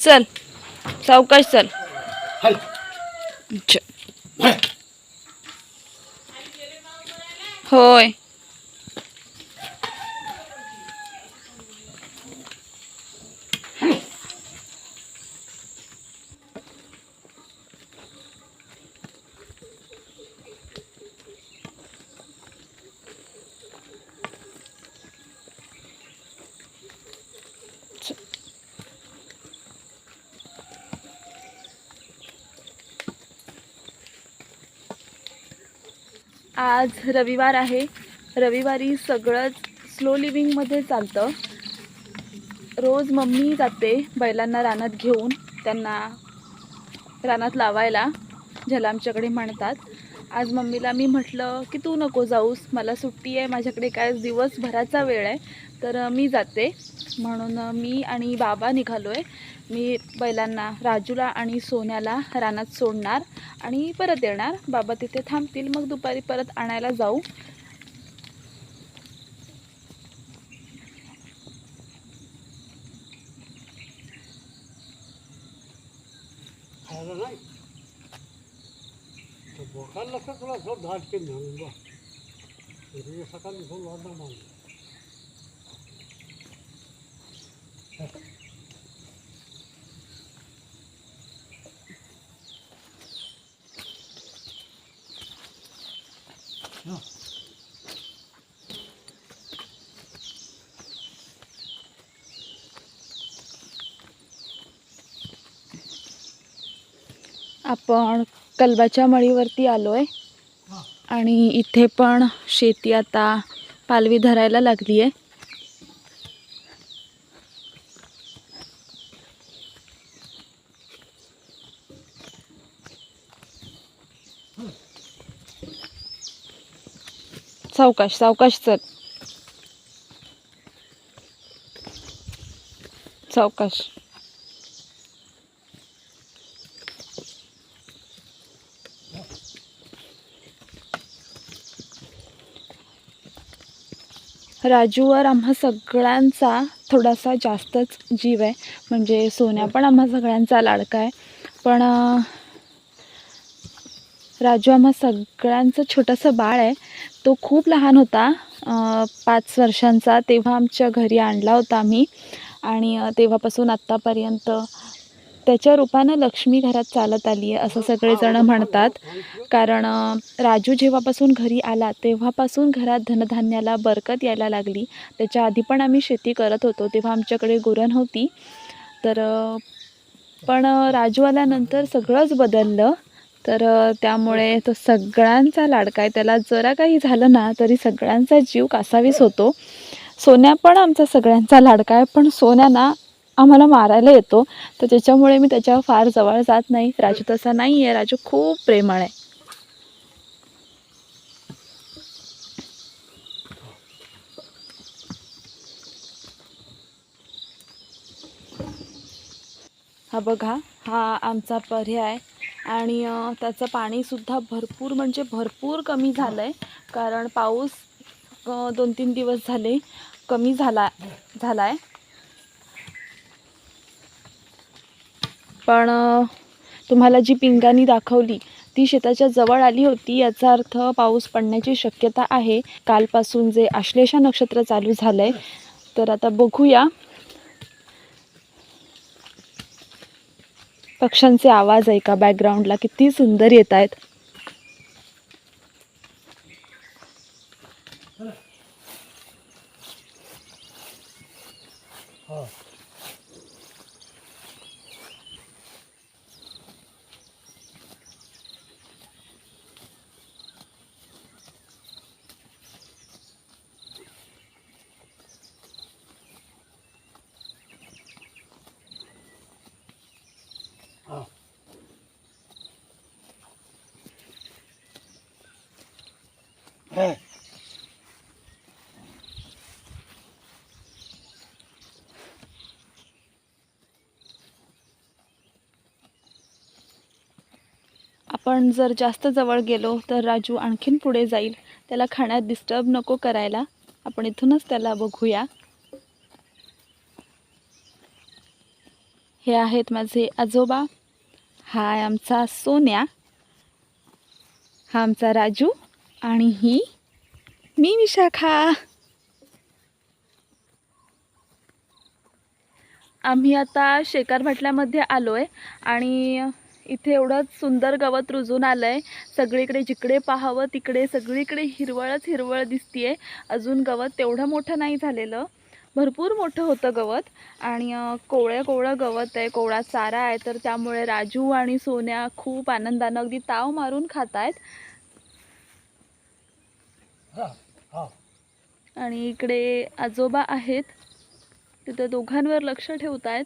चल सावकाश चल. होय. आज रविवार आहे. रविवारी सगळंच स्लो लिव्हिंगमध्ये चालतं. रोज मम्मी जाते बैलांना रानात घेऊन त्यांना रानात लावायला ज्याला आमच्याकडे म्हणतात. आज मम्मीला मी म्हटलं की तू नको जाऊस मला सुट्टी आहे माझ्याकडे काय दिवसभराचा वेळ आहे तर मी जाते. म्हणून मी आणि बाबा निघालो आहे मी बैलांना राजूला आणि सोन्याला रानात सोडणार आणि परत येणार. बाबा तिथे थांबतील मग दुपारी परत आणायला जाऊ. खायला नाही तर बोकायला लागतं तुला असं दहा टक्के म्हणून बा म्हणजे सकाळी फोन वाढणार मागून आपण कलबाच्या मळीवरती आलो आहे आणि इथे पण शेती आता पालवी धरायला लागली आहे सावकाश सावकाश चल. सावकाश. राजूवर आम्हा सगळ्यांचा थोडासा जास्तच जीव आहे. म्हणजे सोन्या पण आम्हा सगळ्यांचा लाडका आहे. पण राजू आम्हा सगळ्यांचं छोटंसं बाळ आहे. तो खूप लहान होता. पाच वर्षांचा तेव्हा आमच्या घरी आणला होता आम्ही. आणि तेव्हापासून आत्तापर्यंत त्याच्या रूपानं लक्ष्मी घरात चालत आली आहे असं सगळेजणं म्हणतात. कारण राजू जेव्हापासून घरी आला तेव्हापासून घरात धनधान्याला बरकत यायला लागली. त्याच्या आधी पण आम्ही शेती करत होतो तेव्हा आमच्याकडे गुरण होती. तर पण राजू आल्यानंतर सगळंच बदललं. तर त्यामुळे तो सगळ्यांचा लाडका आहे. त्याला जरा काही झालं ना तरी सगळ्यांचा जीव कासावीस होतो. सोन्या पण आमचा सगळ्यांचा लाडका आहे पण सोन्या ना आम्हाला मारायला येतो. तर त्याच्यामुळे मी त्याच्या फार जवळ जात नाही. राजू तसा नाही आहे राजू खूप प्रेमळ आहे. हा बघा हा आमचा पर्याय. आणि त्याचं पाणीसुद्धा भरपूर म्हणजे भरपूर कमी झालं आहे कारण पाऊस दोन तीन दिवस झाले कमी झाला झाला आहे पण तुम्हाला जी पिंगानी दाखवली ती शेताच्या जवळ आली होती. याचा अर्थ पाऊस पडण्याची शक्यता आहे. कालपासून जे आश्लेषा नक्षत्र चालू झालं आहे तर आता बघूया. पक्ष्यांचे आवाज ऐका बॅकग्राऊंडला किती सुंदर येत आहेत. Oh. आपण जर जास्त जवळ गेलो तर राजू आणखीन पुढे जाईल. त्याला खाण्यात डिस्टर्ब नको करायला. आपण इथूनच त्याला बघूया. हे आहेत माझे आजोबा. हा आहे आमचा सोन्या. हा आमचा राजू आणि ही मी विशाखा. आम्ही आता शेकार भाटल्यामध्ये आलो आहे आणि इथे एवढं सुंदर गवत रुजून आलं आहे सगळीकडे जिकडे पाहावं तिकडे सगळीकडे हिरवळच हिरवळ दिसतीये. अजून गवत तेवढं मोठं नाही झालेलं. भरपूर मोठं होतं गवत आणि कोवळं कोवळं गवत आहे कोवळा चारा आहे. तर त्यामुळे राजू आणि सोन्या खूप आनंदानं अगदी ताव मारून खात आहेत आणि इकडे आजोबा आहेत. तिथे दोघांवर लक्ष ठेवत आहेत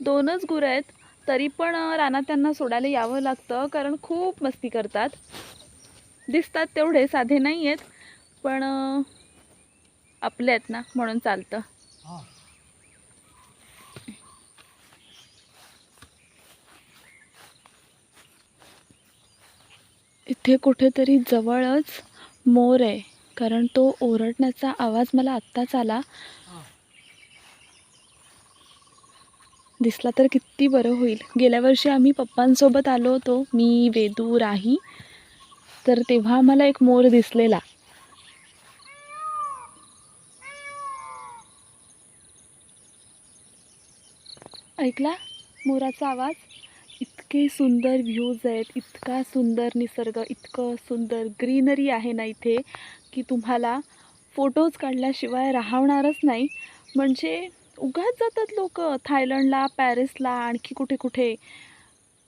दोनच गुरं आहेत. तरी पण रानात त्यांना सोडायला यावं लागतं कारण खूप मस्ती करतात. दिसतात तेवढे साधे नाही आहेत पण आपले आहेत ना म्हणून चालतं. इथे कुठेतरी जवळच मोर आहे कारण तो ओरडण्याचा आवाज मला आत्ताच आला हा दिसला तर किती बरं होईल. गेल्या वर्षी आम्ही पप्पांसोबत आलो होतो मी वेदू राही. तर तेव्हा आम्हाला एक मोर दिसलेला. ऐकला? मोराचा आवाज? इतके सुंदर व्ह्यूज आहेत इतका सुंदर निसर्ग इतकं सुंदर ग्रीनरी आहे ना इथे की तुम्हाला फोटोज काढल्याशिवाय राहणारच नाही. म्हणजे उगाच जातात लोक थायलंडला पॅरिसला आणखी कुठे कुठे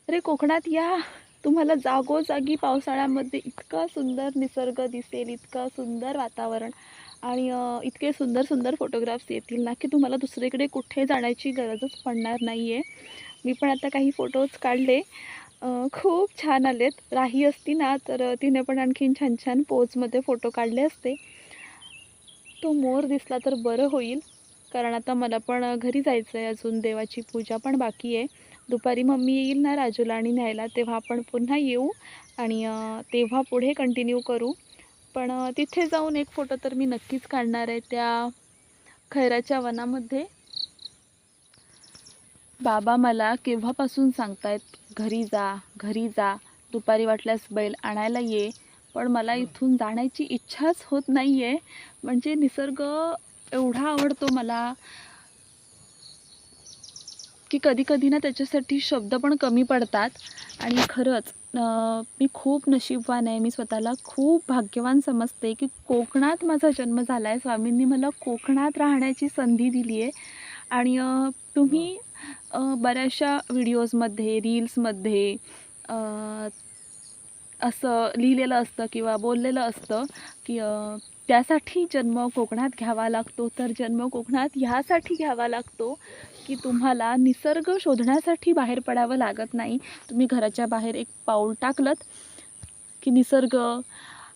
अरे कोकणात या. तुम्हाला जागोजागी पावसाळ्यामध्ये इतका सुंदर निसर्ग दिसेल इतकं सुंदर वातावरण आणि इतके सुंदर सुंदर फोटोग्राफ्स येतील ना की तुम्हाला दुसरीकडे कुठे जाण्याची गरजच पडणार नाही आहे मी पण आता काही फोटोज काढले. खूप छान आलेत. राही असती ना तर तिने पण आणखीन छान छान पोजमध्ये फोटो काढले असते. तो मोर दिसला तर बरं होईल. कारण आता मला पण घरी जायचं आहे अजून देवाची पूजा पण बाकी आहे. दुपारी मम्मी येईल ना राजूला आणि न्यायला तेव्हा आपण पुन्हा येऊ आणि तेव्हा पुढे कंटिन्यू करू. पण तिथे जाऊन एक फोटो तर मी नक्कीच काढणार आहे त्या खैराच्या वनामध्ये. बाबा मला केव्हापासून सांगतायत घरी जा घरी जा दुपारी वाटल्यास बैल आणायला ये. पण मला इथून जाण्याची इच्छाच होत नाही आहे म्हणजे निसर्ग एवढा आवडतो मला की कधी कधी ना त्याच्यासाठी शब्द पण कमी पडतात. आणि खरंच मी खूप नशीबवान आहे. मी स्वतःला खूप भाग्यवान समजते की कोकणात माझा जन्म झाला आहे स्वामींनी मला कोकणात राहण्याची संधी दिली आहे. आणि तुम्ही बऱ्याचशा व्हिडिओजमध्ये रील्समध्ये असं लिहिलेलं असतं किंवा बोललेलं असतं की त्यासाठी जन्म कोकणात घ्यावा लागतो. तर जन्म कोकणात ह्यासाठी घ्यावा लागतो की तुम्हाला निसर्ग शोधण्यासाठी बाहेर पडावं लागत नाही. तुम्ही घराच्या बाहेर एक पाऊल टाकलं की निसर्ग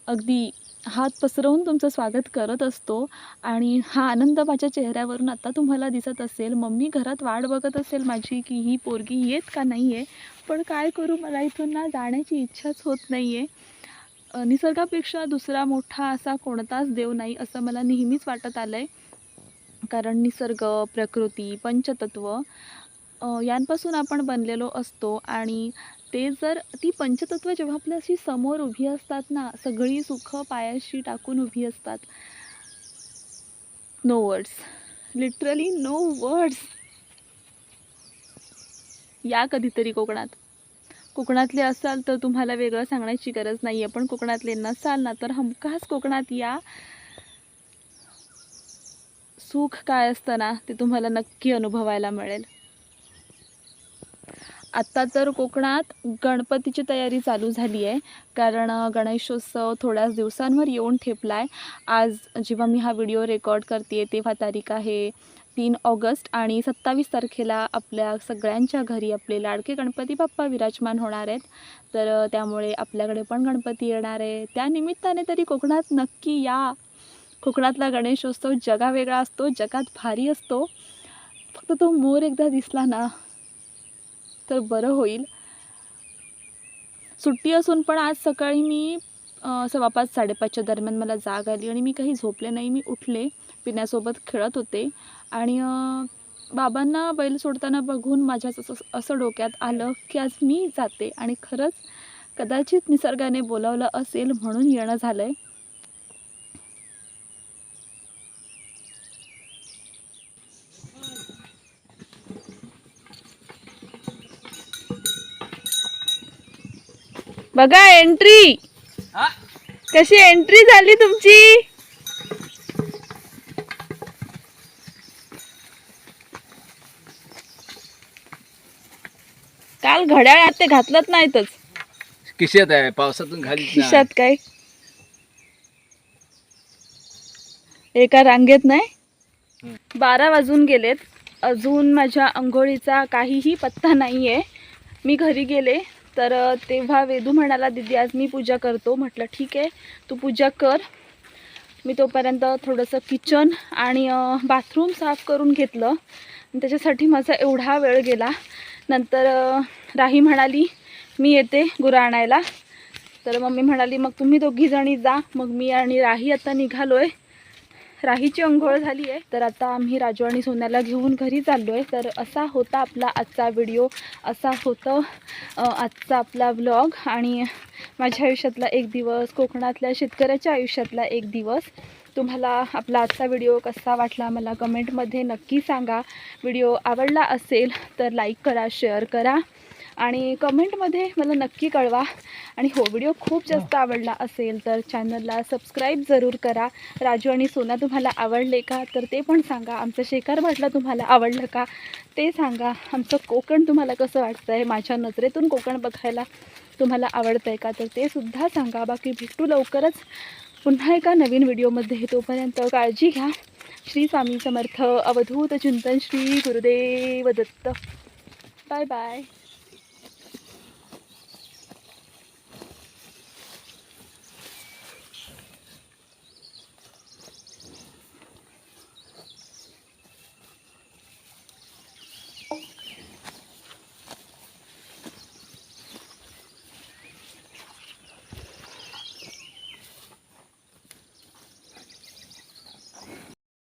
अगदी हात पसरवून तुमचं स्वागत करत असतो आणि हा आनंद माझ्या चेहऱ्यावरून आता तुम्हाला दिसत असेल. मम्मी घरात वाट बघत असेल माझी की ही पोरगी येत का नाही आहे पण काय करू? मला इथून ना जाण्याची इच्छाच होत नाही आहे निसर्गापेक्षा दुसरा मोठा असा कोणताच देव नाही असं मला नेहमीच वाटत आलं आहे कारण निसर्ग प्रकृती पंचतत्व यांपासून आपण बनलेलो असतो आणि ते जर ती पंचतत्व जेव्हा आपल्याशी समोर उभी असतात ना सगळी सुखं पायाशी टाकून उभी असतात. No words literally no words या कधीतरी कोकणात. कोकणातले असाल तर तुम्हाला वेगळं सांगण्याची गरज नाही आहे पण कोकणातले नसाल ना तर हमखास कोकणात या सुख काय असतं ना ते तुम्हाला नक्की अनुभवायला मिळेल. आत्ता तर कोकणात गणपतीची तयारी चालू झाली आहे कारण गणेशोत्सव थोड्याच दिवसांवर येऊन ठेपला आहे आज जेव्हा मी हा व्हिडिओ रेकॉर्ड करते तेव्हा तारीख आहे तीन ऑगस्ट आणि सत्तावीस तारखेला आपल्या सगळ्यांच्या घरी आपले लाडके गणपती बाप्पा विराजमान होणार आहेत. तर त्यामुळे आपल्याकडे पण गणपती येणार आहे. त्यानिमित्ताने तरी कोकणात नक्की या. कोकणातला गणेशोत्सव जगावेगळा असतो जगात भारी असतो. फक्त तो मोर एकदा दिसला ना तर बरं होईल. सुट्टी असून पण आज सकाळी मी सव्वापाच सव्वा पाच साडेपाचच्या दरम्यान मला जाग आली आणि मी काही झोपले नाही. मी उठले. पिण्यासोबत खेळत होते. आणि बाबांना बैल सोडताना बघून माझ्या असं असं डोक्यात आलं की आज मी जाते आणि खरंच कदाचित निसर्गाने बोलावलं असेल म्हणून येणं झालं आहे बघा एंट्री कशी एंट्री झाली तुमची? काल घड्याळ ते घातलंच नाहीतच. किशात आहे पावसातून नाही. खिशात काय? एका रांगेत नाही. बारा वाजून गेलेत. अजून माझ्या आंघोळीचा काहीही पत्ता नाही आहे मी घरी गेले तर तेव्हा वेदू म्हणाला दीदी आज मी पूजा करतो. म्हटलं ठीक आहे तू पूजा कर. मी तोपर्यंत थोडंसं किचन आणि बाथरूम साफ करून घेतलं. त्याच्यासाठी माझा एवढा वेळ गेला. नंतर राही म्हणाली मी येते गुरं आणायला. तर मम्मी म्हणाली मग तुम्ही दोघी जणी जा मग मी आणि राही आता निघालो आहे राहीची अंघोळ झाली आहे. तर आता आम्ही राजू आणि सोन्याला घेऊन घरी चाललो आहे तर असा होता आपला आजचा व्हिडिओ. असा होतं आजचा आपला व्लॉग. आणि माझ्या आयुष्यातला एक दिवस कोकणातल्या शेतकऱ्याच्या आयुष्यातला एक दिवस. तुम्हाला आपला आजचा व्हिडिओ कसा वाटला मला कमेंटमध्ये नक्की सांगा. व्हिडिओ आवडला असेल तर लाईक करा शेअर करा. आणि कमेंटमध्ये मला नक्की कळवा. आणि हो व्हिडिओ खूप जास्त आवडला असेल तर चॅनलला सबस्क्राईब जरूर करा. राजू आणि सोना तुम्हाला आवडले का? तर ते पण सांगा. आमचं शेखर भाटला तुम्हाला आवडलं का? ते सांगा. आमचं कोकण तुम्हाला कसं वाटतं आहे माझ्या नजरेतून कोकण बघायला तुम्हाला आवडतं आहे का? तर ते सुद्धा सांगा. बाकी भेटू लवकरच. पुन्हा एका नवीन व्हिडिओमध्ये. तोपर्यंत काळजी घ्या. श्री स्वामी समर्थ. अवधूत चिंतन श्री गुरुदेव दत्त. Bye bye